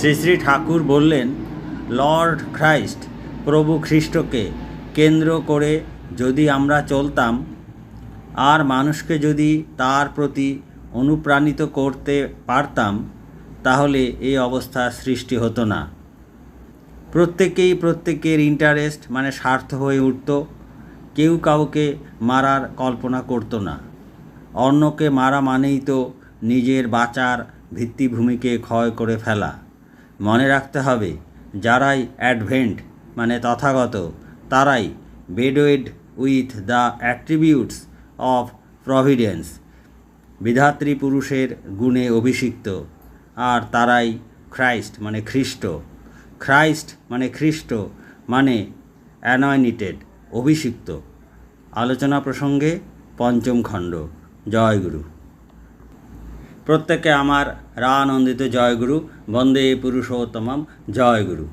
শ্রী শ্রী ঠাকুর বললেন, Lord Christ, প্রভু খ্রিস্টকে কেন্দ্র করে যদি আমরা চলতাম, আর মানুষকে যদি তার প্রতি অনুপ্রাণিত করতে পারতাম, তাহলে এই অবস্থা সৃষ্টি হতো না। প্রত্যেকেই প্রত্যেকের ইন্টারেস্ট মানে স্বার্থ হয়ে উঠত, কেউ কাউকে মারার কল্পনা করতো না। অন্যকে মারা মানেই তো নিজের বাঁচার ভিত্তিভূমিকে ক্ষয় করে ফেলা। মনে রাখতে হবে, যারাই অ্যাডভেন্ট মানে তথাগত, তারাই bedewed with the attributes of providence, বিধাত্রী পুরুষের গুণে অভিষিক্ত, আর তারাই খ্রাইস্ট মানে খ্রিস্ট। খ্রাইস্ট মানে খ্রিস্ট মানে অ্যানয়নিটেড, অভিষিক্ত। আলোচনা প্রসঙ্গে পঞ্চম খণ্ড। জয়গুরু প্রত্যেকে আমার রানন্দিত জয়গুরু বন্দে পুরুষোত্তমম জয়গুরু।